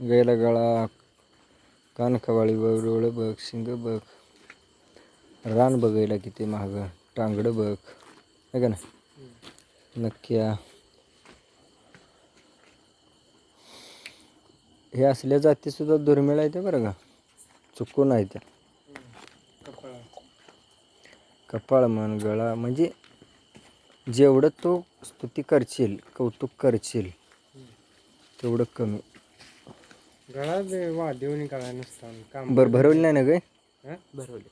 गायला गळा कान बघ डोळं बघ शिंग बघ रान बघायला किती महाग टांगडं बघ आहे का ना नक्क्या हे असल्या जातीसुद्धा दुर्मिळ आहे त्या बरं का चुकून आहे त्या कपाळ मन गळा म्हणजे जेवढं तो स्तुती करशील कौतुक करशील तेवढं कमी वा देऊन नसता काम बरं भरवली नाही ना गे? हा? भरवली.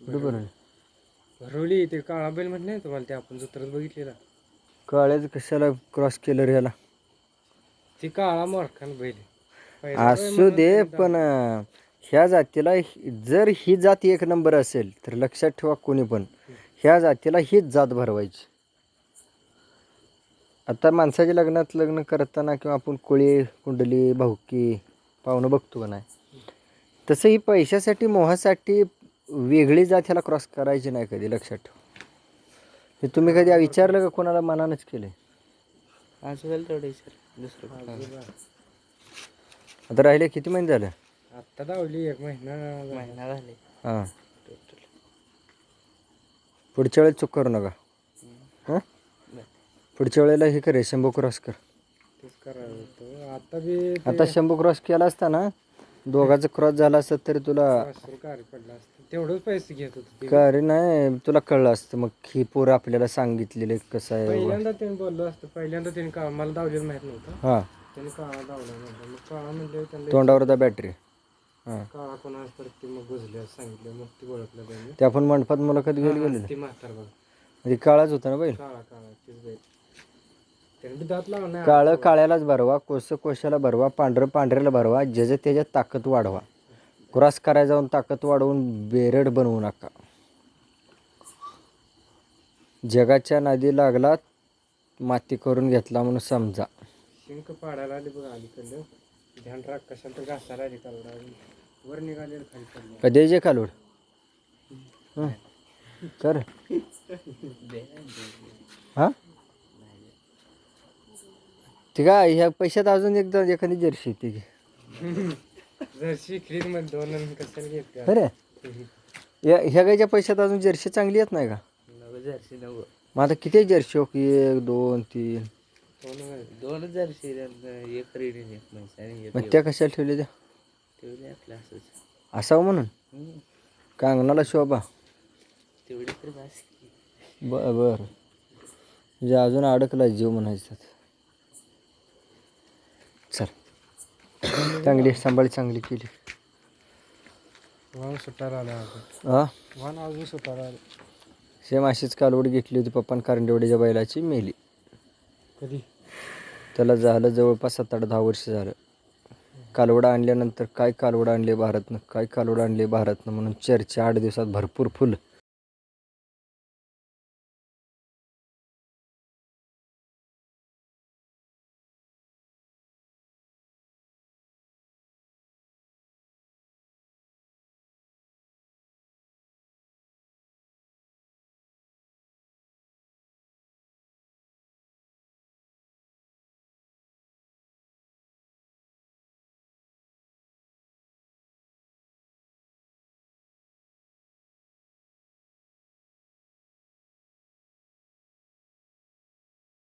कुठं भरवली भरवली ते काळा बैल म्हटलं नाही तुम्हाला ते आपण जत्रात बघितलेला. काळ्याच कशाला क्रॉस केलं रे ह्याला? ती काळा मोरखान बैल. आहे. पहिला बैल असू दे पण अं, ह्या जातीला हि- जर ही जात एक नंबर असेल तर लक्षात ठेवा कोणी पण ह्या जातीला हीच जात भरवायची. आता माणसाच्या लग्नात लग्न करताना किंवा आपण कोळी कुंडली भाऊकी पाहुणं बघतो का नाही. तसं ही पैशासाठी मोहासाठी वेगळी जात ह्याला क्रॉस करायची नाही कधी लक्षात ठेवा. हे तुम्ही कधी विचारलं का कोणाला मनानच केले तेवढे दुसरं. आता राहिले किती महिने झालं? आत्ता धावली एक महिना झाला. महिना झाले. हां. पुढच्या वेळेस चूक करू नका. हां? पुढच्या वेळेला हे करे शंभू क्रॉस कर. तेच होतं आता बी आता शंभू क्रॉस केला असता ना दोघाचा क्रॉस झाला असता तरी तुला पडला असतं. तेवढंच पैसे घेत होते ते. का रे नाही तुला कळलं असतं मग ही पोरं आपल्याला सांगितलेले कसं आहे. पहिल्यांदा त्याने बोललो असतं. पहिल्यांदा त्याने काळा मला धावलेलं माहीत नव्हतं. हां. त्याने काळा धावला नव्हता. मग काळा म्हणजे त्यांना तोंडावर दा बॅटरी हां. काळा कोणा तर ते मग असं सांगितलं. मग ती ओळखलं त्यांनी. ते आपण मंडपात मुलाखत घ्यायला गेलेलं. ती म्हातार बघ. म्हणजे काळाच होता ना बैल? काळा काळा तीच बाई त्याने बी दात लावला नाही काळं काळ्यालाच भरवा कोस कोशाला भरवा पांढरं पांढऱ्याला भरवा ज्याच्या त्याच्यात ताकद वाढवा. क्रॉस करायला जाऊन ताकद वाढवून बेरड बनवू नका. जगाच्या नादी लागला माती करून घेतला म्हणून समजा. शिंक पाडायला आली बघ अलीकडलं ध्यान राख कशाला तर घासायला आली कालवडा वर निघालेलं खाली पडलं. कधी जे कालवड? हं. कर. हा? ठीक आहे ह्या पैशात अजून एकदा एखादी जर्सी येते की जर शिकलीत मध्ये दोन आणि कशाला घेते खरे या ह्या गायच्या पैशात अजून जर्सी चांगली येत नाही का? जर्सी मग आता किती जर्सी हो की एक दोन तीन? दोन. दोन जर्सी एक रेडी एक म्हैस आणि एक मग त्या कशाला ठेवल्या त्या? तेवढे आपलं असंच. असावं म्हणून? हम्म. कांगणाला शोभा? तेवढे तर की. ब बर. म्हणजे अजून अडकला जीव म्हणायचं चल. चांगली सांभाळी चांगली केली. वाहन सुटायला आला अजून हा? वाहन अजून सुटायला आलं सेम अशीच कालवड घेतली होती पप्पान कारंडेवडीच्या बैलाची मेली. कधी? त्याला झालं जवळपास सात आठ दहा वर्ष झालं. कालवडा आणल्यानंतर काय कालवडा आणले भारतनं काय कालवडा आणले भारतनं म्हणून चर्चा आठ दिवसात भरपूर फुल.